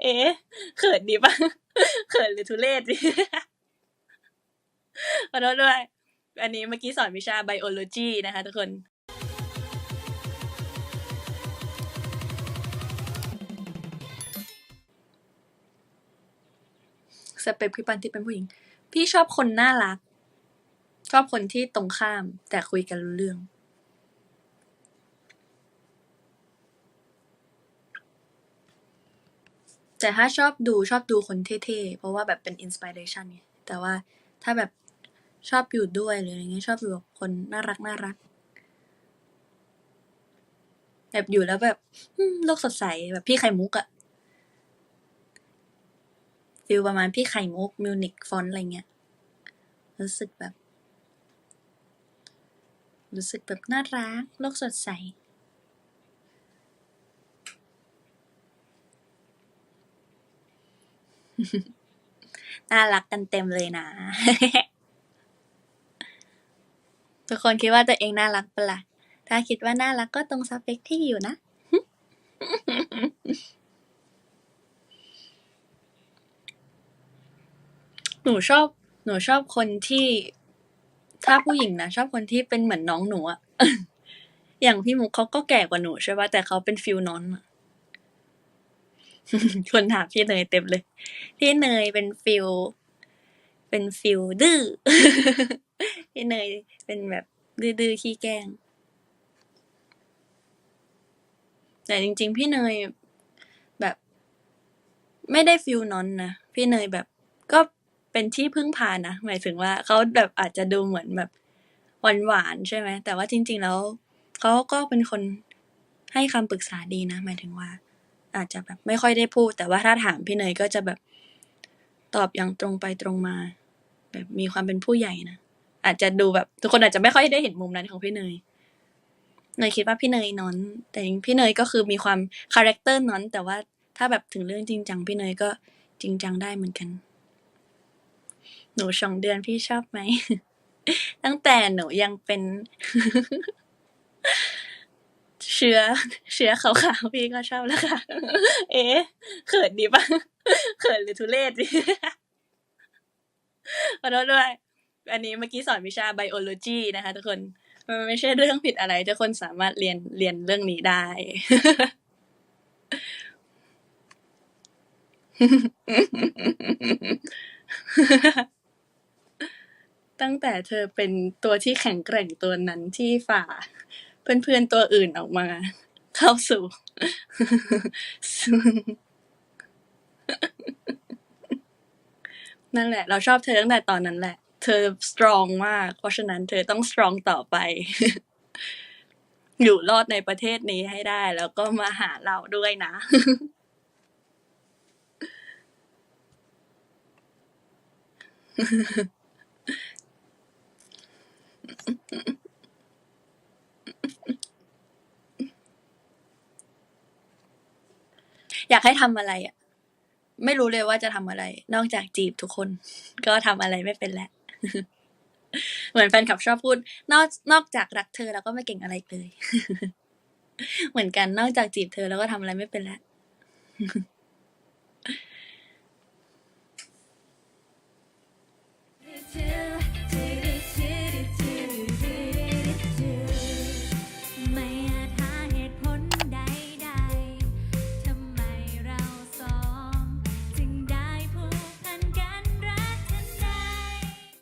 เอ๊เขินดีปะเขินหรือทุเรศดิขอโทษด้วย อันนี้เมื่อกี้สอนวิชาไบโอโลจีนะคะทุกคนสเปคพี่ปันที่เป็นผู้หญิง พี่ชอบคนน่ารัก ชอบคนที่ตรงข้าม แต่คุยกันรู้เรื่อง แต่ถ้าชอบดูชอบดูคนเท่ๆเพราะว่าแบบเป็นอินสปิเรชันไง แต่ว่าถ้าแบบชอบอยู่ด้วยหรืออะไรเงี้ย ชอบอยู่กับคนน่ารักน่ารัก แบบอยู่แล้วแบบโลกสดใสแบบพี่ไข่มุกอะฟิลประมาณพี่ไข่มุกมิวนิกฟอนอะไรเงี้ยรู้สึกแบบ รู้สึกแบบน่ารักโลกสดใส น่ารักกันเต็มเลยนะ ทุกคนคิดว่าตัวเองน่ารักปะล่ะ ถ้าคิดว่าน่ารักก็ตรงสเปคที่อยู่นะ หนูชอบ หนูชอบคนที่ ถ้าผู้หญิงนะ ชอบคนที่เป็นเหมือนน้องหนูอะอย่างพี่มุกเขาก็แก่กว่าหนูใช่ปะแต่เขาเป็นฟิลน้อนอะ คนถามพี่เนยเต็มเลย พี่เนยเป็นฟิลเป็นฟิลดื้อ พี่เนยเป็นแบบดื้อๆขี้แกล้ง แต่จริง ๆ พี่เนยแบบ ไม่ได้ฟิลนอนนะ พี่เนยแบบก็เป็นที่พึ่งพานะ หมายถึงว่าเขาแบบอาจจะดูเหมือนแบบหวานๆใช่ไหม แต่ว่าจริง ๆ แล้วเขาก็เป็นคนให้คำปรึกษาดีนะ หมายถึงว่า อาจจะแบบไม่ค่อยได้พูด แต่ว่าถ้าถามพี่เนยก็จะแบบตอบอย่างตรงไปตรงมา แบบมีความเป็นผู้ใหญ่นะอาจจะดูแบบ ทุกคนอาจจะไม่ค่อยได้เห็นมุมนั้นของพี่เนยเนยคิดว่าพี่เนยนอน แต่จริงพี่เนยก็คือมีความคาแรคเตอร์นอน แต่ว่าถ้าแบบถึงเรื่องจริงจังพี่เนยก็จริงจังได้เหมือนกัน หนูสองเดือนพี่ชอบไหม ตั้งแต่หนูยังเป็น เชื้อ เชื้อขาวๆ พี่ก็ชอบแล้วค่ะเอ๊ะ เขินดีปะเขินหรือทุเรศดิขอโทษด้วย อันนี้เมื่อกี้สอนวิชาไบโอโลจีนะคะทุกคน มันไม่ใช่เรื่องผิดอะไร ทุกคนสามารถเรียนเรียนเรื่องนี้ได้ ตั้งแต่เธอเป็นตัวที่แข็งแกร่งตัวนั้นที่ฝ่า เพื่อนๆตัวอื่นออกมา เข้าสู่นั่นแหละ เราชอบเธอตั้งแต่ตอนนั้นแหละ เธอสตรองมาก เพราะฉะนั้นเธอต้องสตรองต่อไป อยู่รอดในประเทศนี้ให้ได้ แล้วก็มาหาเราด้วยนะ อยากให้ทำอะไรอะ ไม่รู้เลยว่าจะทำอะไร นอกจากจีบทุกคน ก็ทำอะไรไม่เป็นแหละ เหมือนแฟนคลับชอบพูด นอกนอกจากรักเธอแล้วก็ไม่เก่งอะไรเลย เหมือนกันนอกจากจีบเธอแล้วก็ทำอะไรไม่เป็นแล้ว till